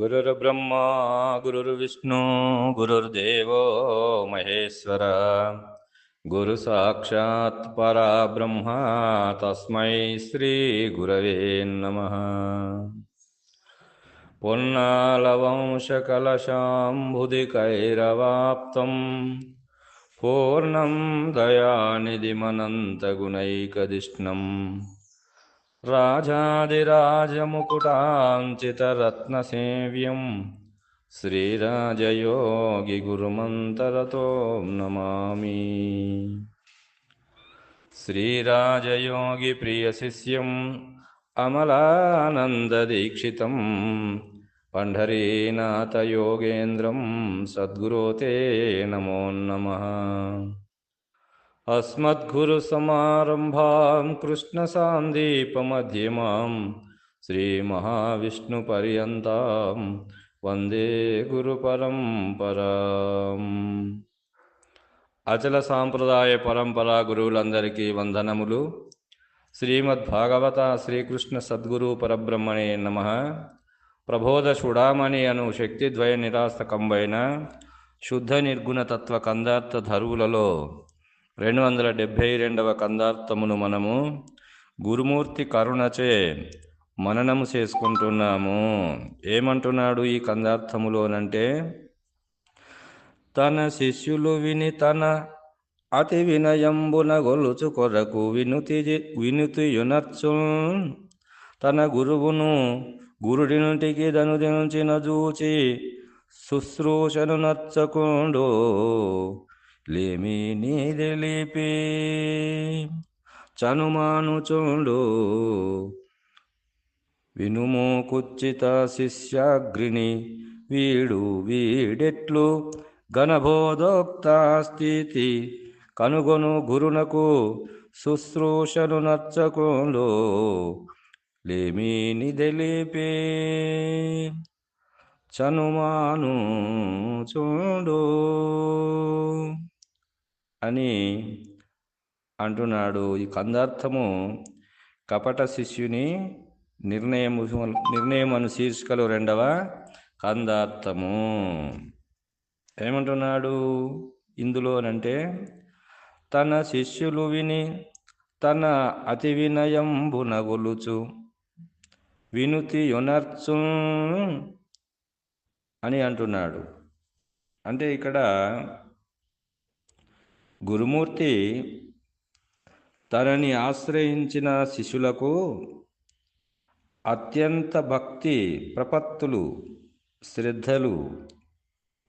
गुरुर्ब्रह्मा गुरुर्विष्णु गुरुर्देवो महेश्वर। गुरुसाक्षात् परब्रह्म तस्मै श्रीगुरवे नमः। पुन्नालवंशकलशाम्बुधिकैरवाप्तं पूर्णं दयानिधिमनन्तगुणैकदिष्णम् राजादिराजमुकुटाञ्चितरत्नसेव्यं श्रीराजयोगिगुरुमन्तरतो नमामि श्रीराजयोगिप्रियशिष्यम् अमलानन्ददीक्षितं पण्ढरीनाथयोगेन्द्रं सद्गुरो ते नमो नमः अस्मद्गुरुसमारम्भां कृष्णसान्दीपमध्यमां श्रीमहाविष्णुपर्यन्तां వందే గురు పరంపరాం అచల సాంప్రదాయ పరంపర గురువులందరికీ వందనములు శ్రీమద్ భాగవత శ్రీకృష్ణ సద్గురు పరబ్రహ్మణే నమ ప్రబోధ చూడామణి అను శక్తిద్వయ నిరాస్తకంబైన శుద్ధ నిర్గుణ తత్వ కందార్థ ధరువులలో రెండు వందల డెబ్భై రెండవ కందార్థమును మనము గురుమూర్తి కరుణచే మననము చేసుకుంటున్నాము. ఏమంటున్నాడు ఈ కందార్థములోనంటే తన శిష్యులు విని తన అతి వినయంబున గొలుచు కొరకు వినుతి వినుతి యునర్చు తన గురువును గురుడి నుంటికి దనుదించిన చూచి శుశ్రూషను నచ్చకుండు. లేమి చనుమాను చనుమానుచుండు వినుము కుచ్చిత శిష్యాగ్రిని వీడు వీడెట్లు ఘనబోధోక్త స్థితి కనుగొను గురునకు శుశ్రూషను నచ్చకుండు. లేమి నిదెలిపి చనుమాను చూడు. అని అంటున్నాడు. ఈ కందార్థము కపట శిష్యుని నిర్ణయము నిర్ణయం అను శీర్షికలు రెండవ కందార్థము. ఏమంటున్నాడు? ఇందులో అంటే తన శిష్యులు విని తన అతి వినయంబున గొలుచు వినుతి యొనర్చు అని అంటున్నాడు. అంటే ఇక్కడ గురుమూర్తి తనని ఆశ్రయించిన శిష్యులకు అత్యంత భక్తి ప్రపత్తులు శ్రద్ధలు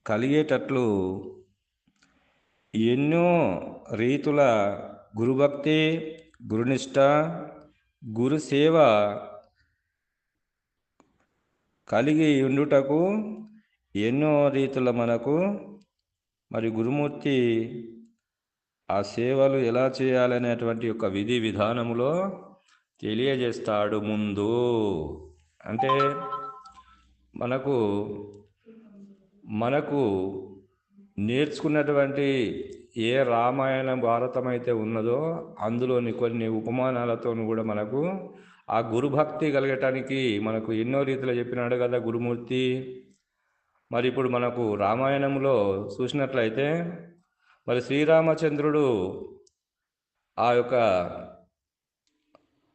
కలిగేటట్లు ఎన్నో రీతుల గురుభక్తి గురునిష్ట గురుసేవ కలిగి ఉండుటకు ఎన్నో రీతుల మనకు. మరి గురుమూర్తి ఆ సేవలు ఎలా చేయాలనేటువంటి యొక్క విధి విధానములో తెలియజేస్తాడు ముందు. అంటే మనకు మనకు నేర్చుకున్నటువంటి ఏ రామాయణ భారతం అయితే ఉన్నదో అందులోని కొన్ని ఉపమానాలతో కూడా మనకు ఆ గురుభక్తి కలగటానికి మనకు ఎన్నో రీతిలో చెప్పినాడు కదా గురుమూర్తి. మరి ఇప్పుడు మనకు రామాయణంలో చూసినట్లయితే మరి శ్రీరామచంద్రుడు ఆ యొక్క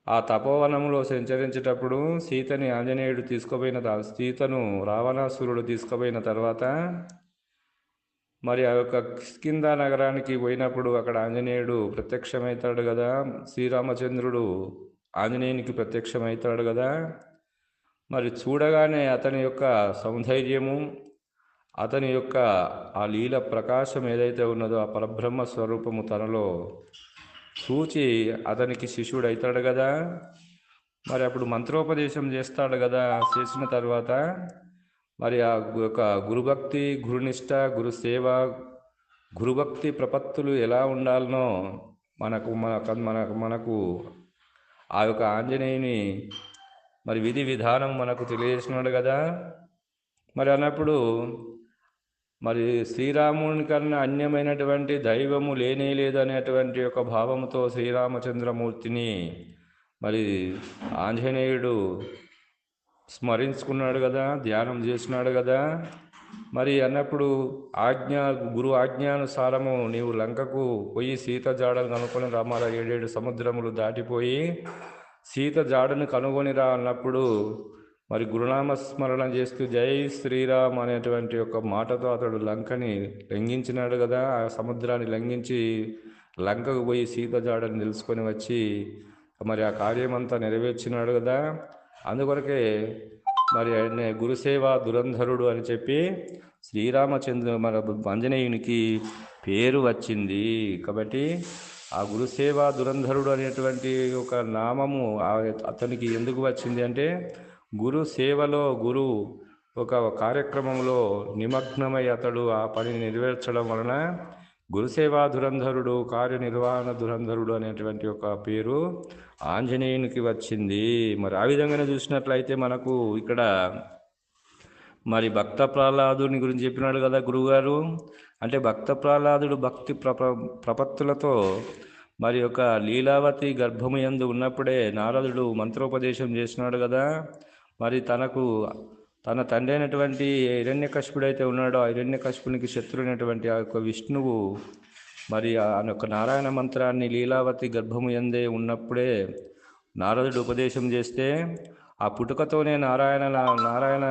ఆ తపోవనంలో సంచరించేటప్పుడు సీతని ఆంజనేయుడు తీసుకుపోయిన సీతను రావణాసురుడు తీసుకుపోయిన తర్వాత మరి ఆ యొక్క కిష్కింద నగరానికి పోయినప్పుడు అక్కడ ఆంజనేయుడు ప్రత్యక్షమవుతాడు కదా. శ్రీరామచంద్రుడు ఆంజనేయునికి ప్రత్యక్షమవుతాడు కదా. మరి చూడగానే అతని యొక్క సౌందర్యము అతని యొక్క ఆ లీల ప్రకాశం ఏదైతే ఉన్నదో ఆ పరబ్రహ్మ స్వరూపము తనలో చూచి అతనికి శిష్యుడు అవుతాడు కదా మరి అప్పుడు మంత్రోపదేశం చేస్తాడు కదా చేసిన తర్వాత. మరి ఆ యొక్క గురుభక్తి గురునిష్ట గురుసేవ గురుభక్తి ప్రపత్తులు ఎలా ఉండాలనో మనకు మన మనకు మనకు ఆ యొక్క ఆంజనేయుని మరి విధి విధానం మనకు తెలియజేసినాడు కదా మరి అన్నప్పుడు మరి శ్రీరాముని కన్నా అన్యమైనటువంటి దైవము లేనే లేదనేటువంటి ఒక భావంతో శ్రీరామచంద్రమూర్తిని మరి ఆంజనేయుడు స్మరించుకున్నాడు కదా ధ్యానం చేసినాడు కదా. మరి అన్నప్పుడు ఆజ్ఞ గురు ఆజ్ఞానుసారము నీవు లంకకు పోయి సీత జాడను కనుక్కొని రామారా ఏడేడు సముద్రములు దాటిపోయి సీత జాడను కనుగొనిరా అన్నప్పుడు మరి గురునామస్మరణ చేస్తూ జై శ్రీరామ్ అనేటువంటి ఒక మాటతో అతడు లంకని లంఘించినాడు కదా. ఆ సముద్రాన్ని లంఘించి లంకకు పోయి సీత జాడని తెలుసుకొని వచ్చి మరి ఆ కార్యమంతా నెరవేర్చినాడు కదా. అందుకొరకే మరి ఆయన గురుసేవ దురంధరుడు అని చెప్పి శ్రీరామచంద్ర మన ఆంజనేయునికి పేరు వచ్చింది. కాబట్టి ఆ గురుసేవ దురంధరుడు అనేటువంటి ఒక నామము అతనికి ఎందుకు వచ్చింది అంటే గురు సేవలో గురు ఒక కార్యక్రమంలో నిమగ్నమై అతడు ఆ పనిని నెరవేర్చడం వలన గురుసేవా ధురంధరుడు కార్యనిర్వహణ ధురంధరుడు అనేటువంటి ఒక పేరు ఆంజనేయునికి వచ్చింది. మరి ఆ విధంగానే చూసినట్లయితే మనకు ఇక్కడ మరి భక్త ప్రహ్లాదుని గురించి చెప్పినాడు కదా గురువుగారు అంటే భక్త ప్రహ్లాదుడు భక్తి ప్రప ప్రపత్తులతో మరి ఒక లీలావతి గర్భముయందు ఉన్నప్పుడే నారదుడు మంత్రోపదేశం చేసినాడు కదా. మరి తనకు తన తండ్రి అయినటువంటి హిరణ్యకశిపుడైతే ఉన్నాడో ఆ హిరణ్యకశిపునికి శత్రువైనటువంటి ఆ యొక్క విష్ణువు మరి ఆ యొక్క నారాయణ మంత్రాన్ని లీలావతి గర్భము ఎందే ఉన్నప్పుడే నారదుడు ఉపదేశం చేస్తే ఆ పుట్టుకతోనే నారాయణ నారాయణ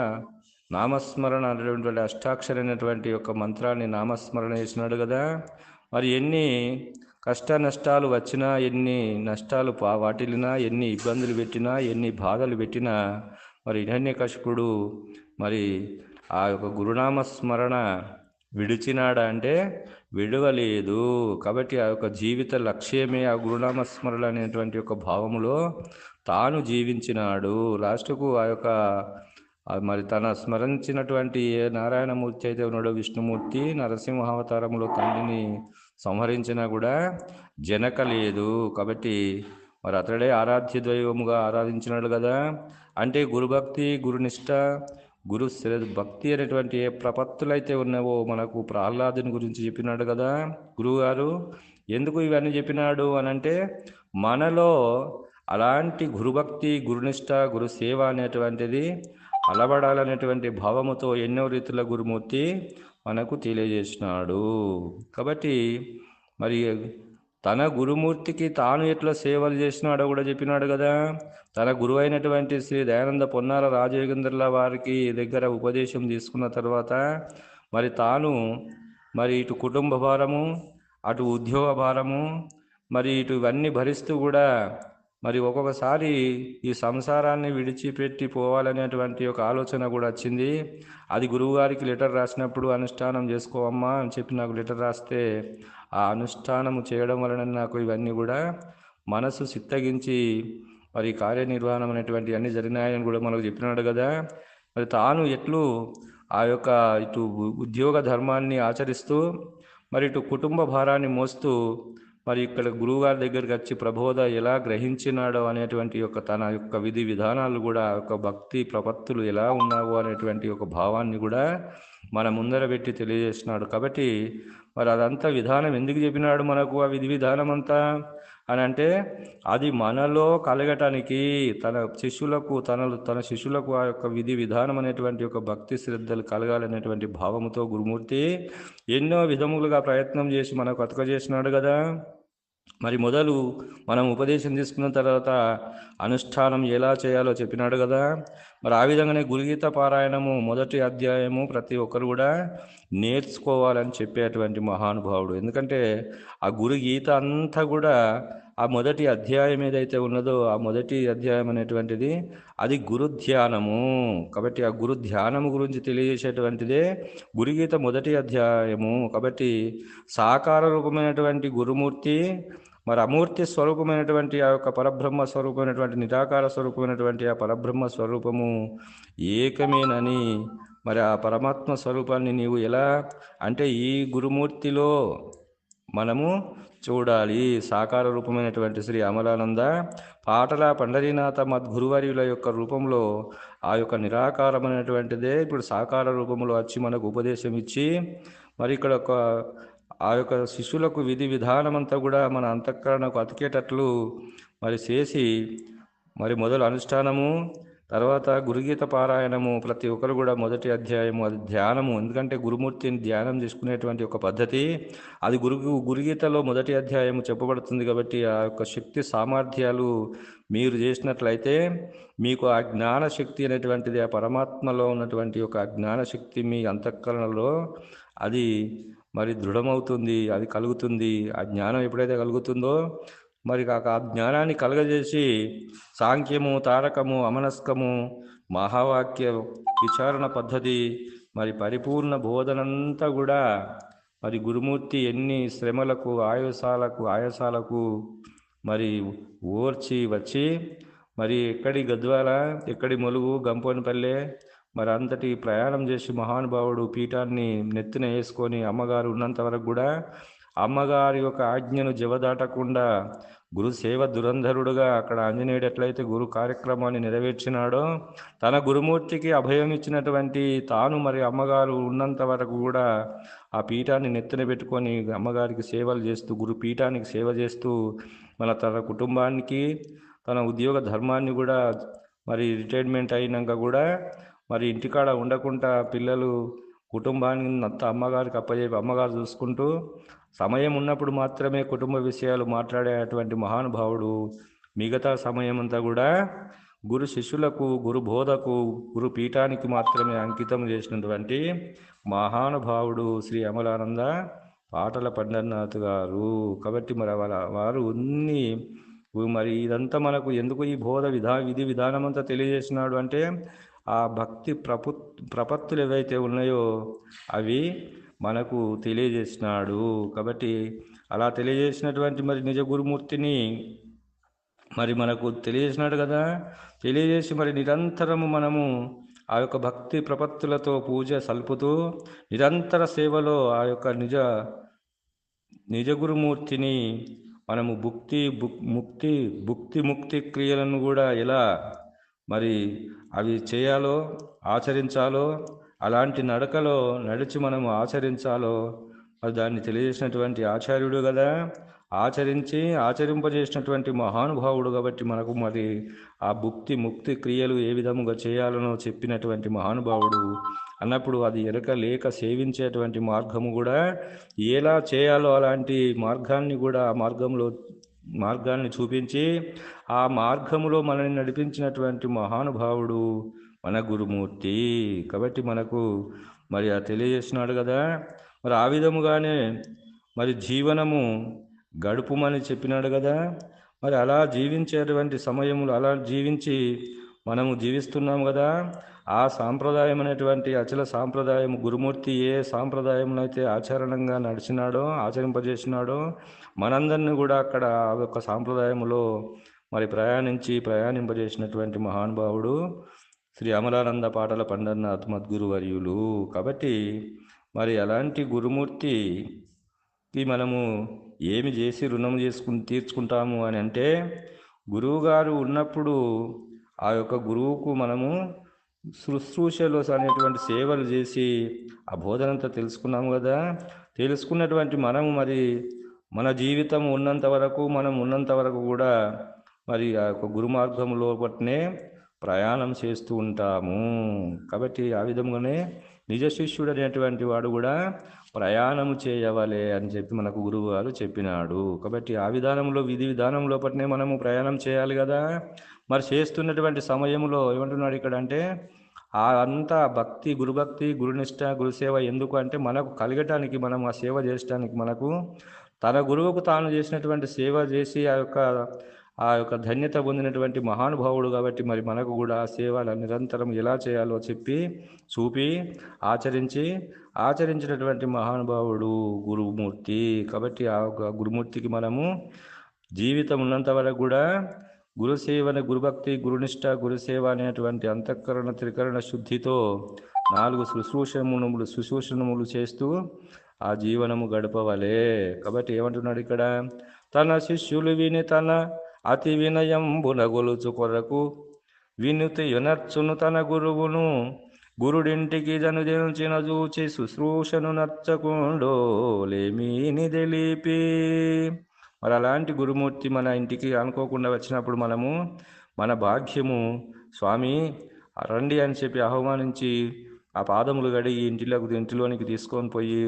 నామస్మరణ అనేటువంటి అష్టాక్షర అనేటువంటి యొక్క మంత్రాన్ని నామస్మరణ చేసినాడు కదా. మరి ఎన్ని కష్ట నష్టాలు వచ్చినా ఎన్ని నష్టాలు పా వాటిల్లినా ఎన్ని ఇబ్బందులు పెట్టినా ఎన్ని బాధలు పెట్టినా మరి హిరణ్యకశిపుడు మరి ఆ యొక్క గురునామ స్మరణ విడిచినాడా అంటే విడవలేదు. కాబట్టి ఆ యొక్క జీవిత లక్ష్యమే ఆ గురునామ స్మరణ అనేటువంటి ఒక భావములో తాను జీవించినాడు. లాస్ట్కు ఆ యొక్క మరి తన స్మరించినటువంటి ఏ నారాయణమూర్తి అయితే ఉన్నాడో విష్ణుమూర్తి నరసింహావతారంలో తండ్రిని సంహరించినా కూడా జనక లేదు కాబట్టి మరి అతడే ఆరాధ్య దైవముగా ఆరాధించినాడు కదా. అంటే గురుభక్తి గురునిష్ట గురు భక్తి అనేటువంటి ఏ ప్రపత్తులైతే ఉన్నావో మనకు ప్రహ్లాదుని గురించి చెప్పినాడు కదా గురువుగారు. ఎందుకు ఇవన్నీ చెప్పినాడు అని అంటే మనలో అలాంటి గురుభక్తి గురునిష్ట గురు సేవ అనేటువంటిది అలవడాలనేటువంటి భావముతో ఎన్నో రీతుల గురుమూర్తి మనకు తెలియజేసినాడు. కాబట్టి మరి తన గురుమూర్తికి తాను ఎట్లా సేవలు చేసినాడో కూడా చెప్పినాడు కదా. తన గురువు అయినటువంటి శ్రీ దయానంద పొన్నాల రాజయోగేంద్రుల వారికి దగ్గర ఉపదేశం తీసుకున్న తర్వాత మరి తాను మరి ఇటు కుటుంబ భారము అటు ఉద్యోగ భారము మరి ఇటు ఇవన్నీ భరిస్తూ కూడా మరి ఒక్కొక్కసారి ఈ సంసారాన్ని విడిచిపెట్టి పోవాలనేటువంటి ఒక ఆలోచన కూడా వచ్చింది. అది గురువుగారికి లెటర్ రాసినప్పుడు అనుష్ఠానం చేసుకోవమ్మా అని చెప్పి నాకు లెటర్ రాస్తే ఆ అనుష్ఠానము చేయడం వలన నాకు ఇవన్నీ కూడా మనసు సిత్తగించి మరి కార్యనిర్వహణం అనేటువంటి అన్ని జరిగినాయని కూడా మనకు చెప్పినాడు కదా. మరి తాను ఎట్లు ఆ యొక్క ఇటు ఉద్యోగ ధర్మాన్ని ఆచరిస్తూ మరి ఇటు కుటుంబ భారాన్ని మోస్తూ మరి ఇక్కడ గురువుగారి దగ్గరికి వచ్చి ప్రబోధ ఎలా గ్రహించినాడో అనేటువంటి యొక్క తన యొక్క విధి విధానాలు కూడా ఒక యొక్క భక్తి ప్రపత్తులు ఎలా ఉన్నావో అనేటువంటి ఒక భావాన్ని కూడా మన ముందర పెట్టి తెలియజేసినాడు. కాబట్టి మరి అదంతా విధానం ఎందుకు చెప్పినాడు మనకు ఆ విధి విధానం అంతా అని అంటే అది మనలో కలగటానికి తన శిష్యులకు తనలు తన శిష్యులకు ఆ యొక్క విధి విధానం అనేటువంటి ఒక భక్తి శ్రద్ధలు కలగాలనేటువంటి భావముతో గురుమూర్తి ఎన్నో విధములుగా ప్రయత్నం చేసి మనకు అతక చేసినాడు కదా. మరి మొదలు మనం ఉపదేశం తీసుకున్న తర్వాత అనుష్ఠానం ఎలా చేయాలో చెప్పినాడు కదా. మరి ఆ విధంగానే గురుగీత పారాయణము మొదటి అధ్యాయము ప్రతి ఒక్కరు కూడా నేర్చుకోవాలని చెప్పేటువంటి మహానుభావుడు. ఎందుకంటే ఆ గురుగీత అంతా కూడా ఆ మొదటి అధ్యాయం ఏదైతే ఉన్నదో ఆ మొదటి అధ్యాయం అనేటువంటిది అది గురు ధ్యానము. కాబట్టి ఆ గురు ధ్యానము గురించి తెలియజేసేటువంటిదే గురుగీత మొదటి అధ్యాయము. కాబట్టి సాకార రూపమైనటువంటి గురుమూర్తి మరి అమూర్తి స్వరూపమైనటువంటి ఆ యొక్క పరబ్రహ్మ స్వరూపమైనటువంటి నిరాకార స్వరూపమైనటువంటి ఆ పరబ్రహ్మ స్వరూపము ఏకమేనని మరి ఆ పరమాత్మ స్వరూపాన్ని నీవు ఎలా అంటే ఈ గురుమూర్తిలో మనము చూడాలి. సాకార రూపమైనటువంటి శ్రీ అమలానంద పాటల పండరీనాథ మద్గురువర్యుల యొక్క రూపంలో ఆ యొక్క నిరాకారమైనటువంటిదే ఇప్పుడు సాకార రూపంలో వచ్చి మనకు ఉపదేశం ఇచ్చి మరి ఇక్కడ ఒక ఆ యొక్క శిష్యులకు విధి విధానమంతా కూడా మన అంతఃకరణకు అతికేటట్లు మరి చేసి మరి మొదలు అనుష్ఠానము తర్వాత గురుగీత పారాయణము ప్రతి ఒక్కరు కూడా మొదటి అధ్యాయము అది ధ్యానము. ఎందుకంటే గురుమూర్తిని ధ్యానం చేసుకునేటువంటి ఒక పద్ధతి అది గురు గురుగీతలో మొదటి అధ్యాయము చెప్పబడుతుంది కాబట్టి ఆ యొక్క శక్తి సామర్థ్యాలు మీరు చేసినట్లయితే మీకు ఆ జ్ఞాన శక్తి అనేటువంటిది ఆ పరమాత్మలో ఉన్నటువంటి ఒక జ్ఞానశక్తి మీ అంతఃకరణలో అది మరి దృఢమవుతుంది అది కలుగుతుంది. ఆ జ్ఞానం ఎప్పుడైతే కలుగుతుందో మరి కాక ఆ జ్ఞానాన్ని కలగజేసి సాంఖ్యము తారకము అమనస్కము మహావాక్య విచారణ పద్ధతి మరి పరిపూర్ణ బోధనంతా కూడా మరి గురుమూర్తి ఎన్ని శ్రమలకు ఆయుసాలకు ఆయాసాలకు మరి ఓర్చి వచ్చి మరి ఎక్కడి గద్వాల ఎక్కడి మొలుగు గంపోనిపల్లె మరి అంతటి ప్రయాణం చేసి మహానుభావుడు పీఠాన్ని నెత్తిన వేసుకొని అమ్మగారు ఉన్నంత వరకు కూడా అమ్మగారి యొక్క ఆజ్ఞను జవదాటకుండా గురు సేవ దురంధరుడుగా అక్కడ ఆంజనేయుడు ఎట్లయితే గురు కార్యక్రమాన్ని నెరవేర్చినాడో తన గురుమూర్తికి అభయం ఇచ్చినటువంటి తాను మరి అమ్మగారు ఉన్నంత వరకు కూడా ఆ పీఠాన్ని నెత్తిన పెట్టుకొని అమ్మగారికి సేవలు చేస్తూ గురు పీఠానికి సేవ చేస్తూ మన తన కుటుంబానికి తన ఉద్యోగ ధర్మాన్ని కూడా మరి రిటైర్మెంట్ అయినాక కూడా మరి ఇంటికాడ ఉండకుండా పిల్లలు కుటుంబాన్ని అంత అమ్మగారికి అప్పచెప్పి అమ్మగారు చూసుకుంటూ సమయం ఉన్నప్పుడు మాత్రమే కుటుంబ విషయాలు మాట్లాడేటువంటి మహానుభావుడు. మిగతా సమయం అంతా కూడా గురు శిష్యులకు గురు బోధకు గురు పీఠానికి మాత్రమే అంకితం చేసినటువంటి మహానుభావుడు శ్రీ అమలానంద పాటల పండర్నాథ్ గారు. కాబట్టి మరి వాళ్ళ వారు ఉన్ని మరి ఇదంతా మనకు ఎందుకు ఈ బోధ విధా విధి విధానం అంతా తెలియజేసినాడు అంటే ఆ భక్తి ప్రపు ప్రపత్తులు ఏవైతే ఉన్నాయో అవి మనకు తెలియజేసినాడు. కాబట్టి అలా తెలియజేసినటువంటి మరి నిజ గురుమూర్తిని మరి మనకు తెలియజేసినాడు కదా. తెలియజేసి మరి నిరంతరము మనము ఆ యొక్క భక్తి ప్రపత్తులతో పూజ సల్పుతూ నిరంతర సేవలో ఆ యొక్క నిజ నిజ గురుమూర్తిని మనము భుక్తి బుక్ ముక్తి భుక్తి ముక్తి క్రియలను కూడా ఎలా మరి అవి చేయాలో ఆచరించాలో అలాంటి నడకలో నడిచి మనము ఆచరించాలో దాన్ని తెలియజేసినటువంటి ఆచార్యుడు కదా. ఆచరించి ఆచరింపజేసినటువంటి మహానుభావుడు కాబట్టి మనకు మరి ఆ భుక్తి ముక్తి క్రియలు ఏ విధముగా చేయాలనో చెప్పినటువంటి మహానుభావుడు అన్నప్పుడు అది ఎరక లేక సేవించేటువంటి మార్గము కూడా ఎలా చేయాలో అలాంటి మార్గాన్ని కూడా ఆ మార్గంలో మార్గాన్ని చూపించి ఆ మార్గములో మనల్ని నడిపించినటువంటి మహానుభావుడు మన గురుమూర్తి. కాబట్టి మనకు మరి ఆ తెలియజేసినాడు కదా. మరి ఆ విధముగానే మరి జీవనము గడుపుమని చెప్పినాడు కదా. మరి అలా జీవించేటువంటి సమయములు అలా జీవించి మనము జీవిస్తున్నాం కదా. ఆ సాంప్రదాయం అనేటువంటి అచల సాంప్రదాయం గురుమూర్తి ఏ సాంప్రదాయంలో ఆచరణంగా నడిచినాడో ఆచరింపజేసినాడో మనందరినీ కూడా అక్కడ ఆ యొక్క సాంప్రదాయంలో మరి ప్రయాణించి ప్రయాణింపజేసినటువంటి మహానుభావుడు శ్రీ అమలానంద పాటల పండర్నాథ్ మద్గురు వర్యులు కాబట్టి మరి అలాంటి గురుమూర్తికి మనము ఏమి చేసి రుణం చేసుకుని తీర్చుకుంటాము అని అంటే గురువుగారు ఉన్నప్పుడు ఆ యొక్క గురువుకు మనము శుశ్రూషలో అనేటువంటి సేవలు చేసి ఆ బోధనంతా తెలుసుకున్నాము కదా. తెలుసుకున్నటువంటి మనము మరి మన జీవితం ఉన్నంత వరకు మనం ఉన్నంత వరకు కూడా మరి ఆ యొక్క గురు మార్గంలో ప్రయాణం చేస్తూ ఉంటాము. కాబట్టి ఆ విధంగానే నిజ శిష్యుడు అనేటువంటి వాడు కూడా ప్రయాణం చేయవలే అని చెప్పి మనకు గురువు గారు చెప్పినాడు. కాబట్టి ఆ విధానంలో విధి విధానం లోపలనే మనము ప్రయాణం చేయాలి కదా. మరి చేస్తున్నటువంటి సమయంలో ఏమంటున్నాడు ఇక్కడ అంటే ఆ అంతా భక్తి గురుభక్తి గురునిష్ట గురుసేవ ఎందుకు అంటే మనకు కలగటానికి మనం ఆ సేవ చేయడానికి మనకు తన గురువుకు తాను చేసినటువంటి సేవ చేసి ఆ యొక్క ఆ యొక్క ధన్యత పొందినటువంటి మహానుభావుడు కాబట్టి మరి మనకు కూడా ఆ సేవ నిరంతరం ఎలా చేయాలో చెప్పి చూపి ఆచరించి ఆచరించినటువంటి మహానుభావుడు గురుమూర్తి. కాబట్టి ఆ యొక్క గురుమూర్తికి మనము జీవితం ఉన్నంత వరకు కూడా గురుసేవన గురుభక్తి గురునిష్ట గురుసేవ అనేటువంటి అంతఃకరణ త్రికరణ శుద్ధితో నాలుగు శుశ్రూషణములు శుశ్రూషణములు చేస్తూ ఆ జీవనము గడపవలే. కాబట్టి ఏమంటున్నాడు ఇక్కడ? తన శిష్యులు విని తన అతి వినయం గొలుచు కొరకు వినుతి యునర్చును తన గురువును. గురుడింటికి జనుజనుచిన చూచి శుశ్రూషను నచ్చకుండోలేమీని తెలిపి మరి అలాంటి గురుమూర్తి మన ఇంటికి అనుకోకుండా వచ్చినప్పుడు మనము మన భాగ్యము స్వామి రండి అని చెప్పి ఆహ్వానించి ఆ పాదములు గడిగి ఇంటిలోకి ఇంటిలోనికి తీసుకొని పోయి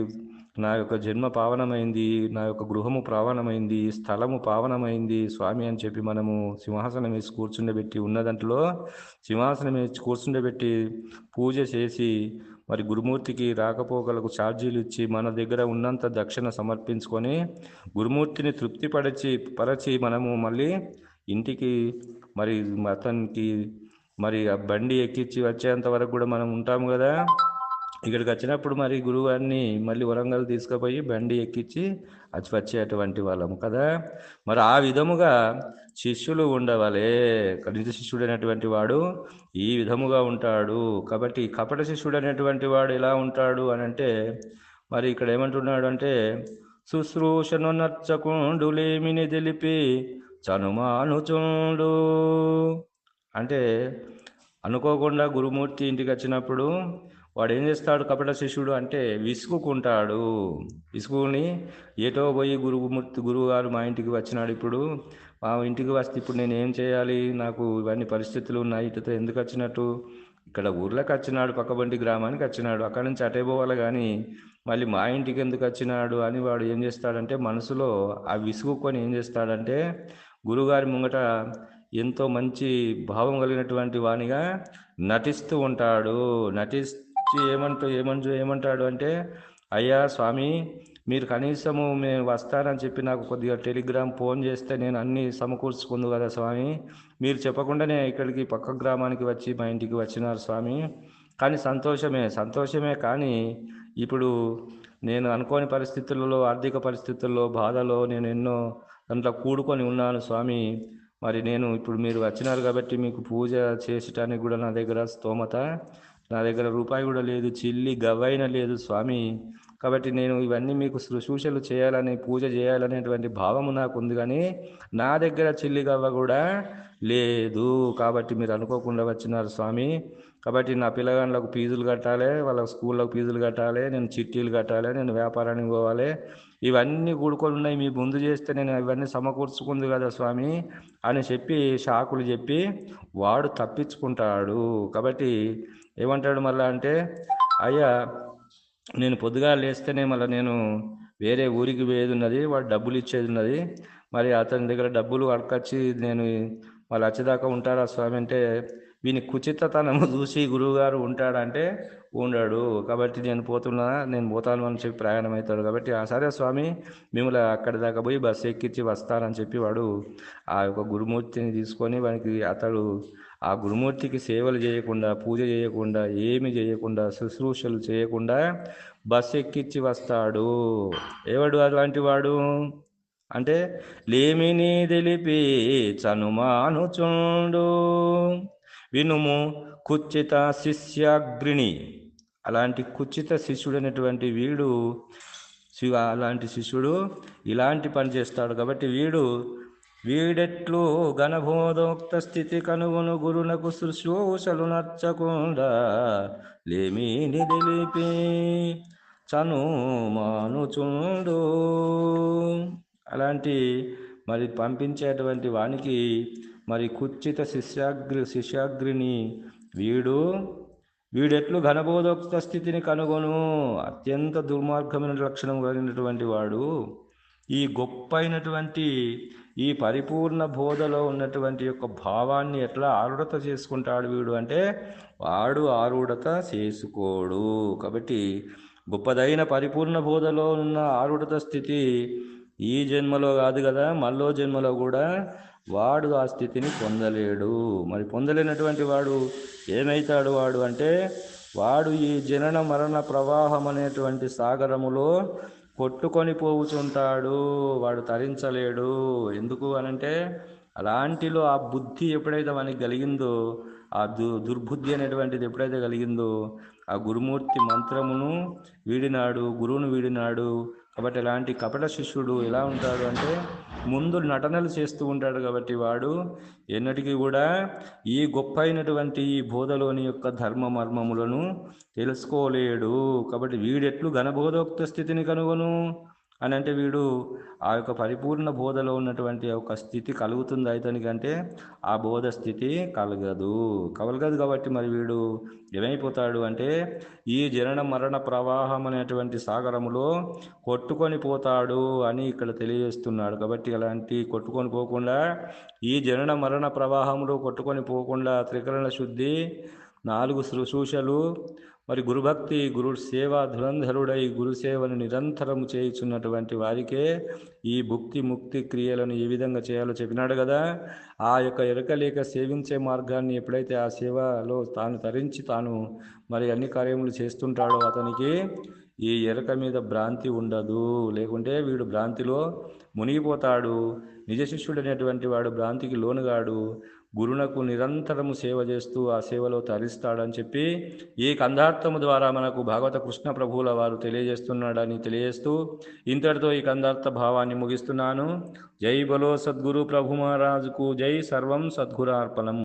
నా యొక్క జన్మ పావనమైంది నా యొక్క గృహము పావనమైంది స్థలము పావనమైంది స్వామి అని చెప్పి మనము సింహాసనం వేసి కూర్చుండబెట్టి ఉన్న దాంట్లో సింహాసనం వేసి కూర్చుండబెట్టి పూజ చేసి మరి గురుమూర్తికి రాకపోకలకు ఛార్జీలు ఇచ్చి మన దగ్గర ఉన్నంత దక్షిణ సమర్పించుకొని గురుమూర్తిని తృప్తిపరచి పరచి మనము మళ్ళీ ఇంటికి మరి అతనికి మరి ఆ బండి ఎక్కించి వచ్చేంత వరకు కూడా మనం ఉంటాము కదా? ఇక్కడికి వచ్చినప్పుడు మరి గురువారిని మళ్ళీ వరంగల్ తీసుకుపోయి బండి ఎక్కించి వచ్చి వాళ్ళము కదా. మరి ఆ విధముగా శిష్యులు ఉండవలే. నిజ శిష్యుడు అనేటువంటి వాడు ఈ విధముగా ఉంటాడు. కాబట్టి కపట శిష్యుడు అనేటువంటి వాడు ఎలా ఉంటాడు అని అంటే మరి ఇక్కడ ఏమంటున్నాడు అంటే శుశ్రూషను నచ్చకుండులేమిని తెలిపి చనుమానుచుండు అంటే అనుకోకుండా గురుమూర్తి ఇంటికి వచ్చినప్పుడు వాడు ఏం చేస్తాడు కపట శిష్యుడు అంటే విసుగుకుంటాడు. విసుగుని ఏటో పోయి గురుమూర్తి గురువు గారు మా ఇంటికి వచ్చినాడు ఇప్పుడు. మా ఇంటికి వస్తే ఇప్పుడు నేను ఏం చేయాలి? నాకు ఇవన్నీ పరిస్థితులు ఉన్నాయి. ఇటుతో ఎందుకు వచ్చినట్టు? ఇక్కడ ఊర్లోకి వచ్చినాడు పక్కబంటి గ్రామానికి వచ్చినాడు. అక్కడి నుంచి అటే పోవాలి కానీ మళ్ళీ మా ఇంటికి ఎందుకు వచ్చినాడు అని వాడు ఏం చేస్తాడంటే మనసులో ఆ విసుగుకొని ఏం చేస్తాడంటే గురుగారి ముంగట ఎంతో మంచి భావం కలిగినటువంటి వానిగా నటిస్తూ ఉంటాడు. నటిస్తూ ఏమంటూ ఏమంటు ఏమంటాడు అంటే అయ్యా స్వామి మీరు కనీసము మేము వస్తానని చెప్పి నాకు కొద్దిగా టెలిగ్రామ్ ఫోన్ చేస్తే నేను అన్ని సమకూర్చుకుంది కదా స్వామి. మీరు చెప్పకుండానే ఇక్కడికి పక్క గ్రామానికి వచ్చి మా ఇంటికి వచ్చినారు స్వామి. కానీ సంతోషమే సంతోషమే కానీ ఇప్పుడు నేను అనుకోని పరిస్థితులలో ఆర్థిక పరిస్థితుల్లో బాధలో నేను ఎన్నో దాంట్లో కూడుకొని ఉన్నాను స్వామి. మరి నేను ఇప్పుడు మీరు వచ్చినారు కాబట్టి మీకు పూజ చేసటానికి కూడా నా దగ్గర స్తోమత. నా దగ్గర రూపాయి కూడా లేదు చిల్లి గవైన లేదు స్వామి. కాబట్టి నేను ఇవన్నీ మీకు శుశ్రూషలు చేయాలని పూజ చేయాలనేటువంటి భావము నాకు ఉంది కానీ నా దగ్గర చిల్లి గవ్వ కూడా లేదు. కాబట్టి మీరు అనుకోకుండా వచ్చినారు స్వామి. కాబట్టి నా పిల్లగాళ్ళకు ఫీజులు కట్టాలి వాళ్ళ స్కూళ్ళకు ఫీజులు కట్టాలి నేను చిట్టీలు కట్టాలి నేను వ్యాపారానికి పోవాలి. ఇవన్నీ కూడుకొని ఉన్నాయి మీ ముందు చేస్తే నేను ఇవన్నీ సమకూర్చుకుంది కదా స్వామి అని చెప్పి షాకులు చెప్పి వాడు తప్పించుకుంటాడు. కాబట్టి ఏమంటాడు మళ్ళా అంటే అయ్యా నేను పొద్దుగా లేస్తేనే మళ్ళీ నేను వేరే ఊరికి పోయేది ఉన్నది వాడు డబ్బులు ఇచ్చేది ఉన్నది మరి అతని దగ్గర డబ్బులు అడకొచ్చి నేను వాళ్ళు వచ్చేదాకా ఉంటారా స్వామి అంటే వీని కుచితతనము చూసి గురువుగారు ఉంటాడంటే ఉండడు. కాబట్టి నేను పోతున్నా నేను పోతాను అని చెప్పి ప్రయాణం అవుతాడు. కాబట్టి ఆ సరే స్వామి మిమ్మల్ని అక్కడి దాకా పోయి బస్సు ఎక్కించి వస్తానని చెప్పి వాడు ఆ యొక్క గురుమూర్తిని తీసుకొని వానికి అతడు ఆ గురుమూర్తికి సేవలు చేయకుండా పూజ చేయకుండా ఏమి చేయకుండా శుశ్రూషలు చేయకుండా బస్సు ఎక్కించి వస్తాడు. ఎవడు అలాంటి వాడు? అంటే లేమిని తెలిపి చనుమానుచుండు వినుము కుచిత శిష్యాగ్రిని అలాంటి కుచిత శిష్యుడు అనేటువంటి వీడు అలాంటి శిష్యుడు ఇలాంటి పని చేస్తాడు. కాబట్టి వీడు వీడెట్లు గణబోధోక్త స్థితి కనుగొను గురునకు శుశ్రూషలు నచ్చకుండా లేమిని తెలిపి చను మానుచుండు. అలాంటి మరి పంపించేటువంటి వానికి మరి కుచ్చిత శిష్యాగ్రి శిష్యాగ్రిని వీడు వీడెట్లు ఘనబోధోక్త స్థితిని కనుగొను. అత్యంత దుర్మార్గమైన లక్షణం కలిగినటువంటి వాడు. ఈ గొప్ప అయినటువంటి ఈ పరిపూర్ణ బోధలో ఉన్నటువంటి యొక్క భావాన్ని ఎట్లా ఆరుడత చేసుకుంటాడు వీడు అంటే వాడు ఆరుడత చేసుకోడు. కాబట్టి గొప్పదైన పరిపూర్ణ బోధలో ఉన్న ఆరుడత స్థితి ఈ జన్మలో కాదు కదా మళ్ళో జన్మలో కూడా వాడు ఆ స్థితిని పొందలేడు. మరి పొందలేనటువంటి వాడు ఏమవుతాడు వాడు అంటే వాడు ఈ జనన మరణ ప్రవాహం అనేటువంటి సాగరములో కొట్టుకొని పోవుచుంటాడు వాడు తరించలేడు. ఎందుకు అనంటే అలాంటిలో ఆ బుద్ధి ఎప్పుడైతే మనకి కలిగిందో ఆ దు దుర్బుద్ధి అనేటువంటిది ఎప్పుడైతే కలిగిందో ఆ గురుమూర్తి మంత్రమును వీడినాడు గురువును వీడినాడు కాబట్టి అలాంటి కపట శిష్యుడు ఎలా ఉంటాడు అంటే ముందు నటనలు చేస్తూ ఉంటాడు కాబట్టి వాడు ఎన్నటికీ కూడా ఈ గొప్ప అయినటువంటి ఈ బోధలోని యొక్క ధర్మ మర్మములను తెలుసుకోలేడు. కాబట్టి వీడెట్లు ఘనబోధోక్త స్థితిని కనుగొను? అని అంటే వీడు ఆ యొక్క పరిపూర్ణ బోధలో ఉన్నటువంటి ఒక స్థితి కలుగుతుంది అతనికి అంటే ఆ బోధ స్థితి కలగదు. కలగదు కాబట్టి మరి వీడు ఏమైపోతాడు అంటే ఈ జనన మరణ ప్రవాహం అనేటువంటి సాగరములో కొట్టుకొని పోతాడు అని ఇక్కడ తెలియజేస్తున్నాడు. కాబట్టి అలాంటి కొట్టుకొని పోకుండా ఈ జనన మరణ ప్రవాహంలో కొట్టుకొని పోకుండా త్రికరణ శుద్ధి నాలుగు శుశ్రూషలు మరి గురుభక్తి గురు సేవ ధురంధరుడై గురు సేవను నిరంతరం చేయుచున్నటువంటి వారికే ఈ భుక్తి ముక్తి క్రియలను ఏ విధంగా చేయాలో చెప్పినాడు కదా. ఆ యొక్క ఎరకలేక సేవించే మార్గాన్ని ఎప్పుడైతే ఆ సేవలో తాను తరించి తాను మరి అన్ని కార్యములు చేస్తుంటాడో అతనికి ఈ ఎరక మీద భ్రాంతి ఉండదు. లేకుంటే వీడు భ్రాంతిలో మునిగిపోతాడు. నిజ శిష్యుడు అనేటువంటి వాడు భ్రాంతికి లోనుగాడు. గురునకు నిరంతరము సేవ చేస్తూ ఆ సేవలో తరిస్తాడని చెప్పి ఈ కందార్థము ద్వారా మనకు భాగవత కృష్ణ ప్రభువుల వారు తెలియజేస్తున్నాడని తెలియజేస్తూ ఇంతటితో ఈ కందార్థ భావాన్ని ముగిస్తున్నాను. జై బలో సద్గురు ప్రభు మహారాజుకు జై సర్వం సద్గురార్పణం.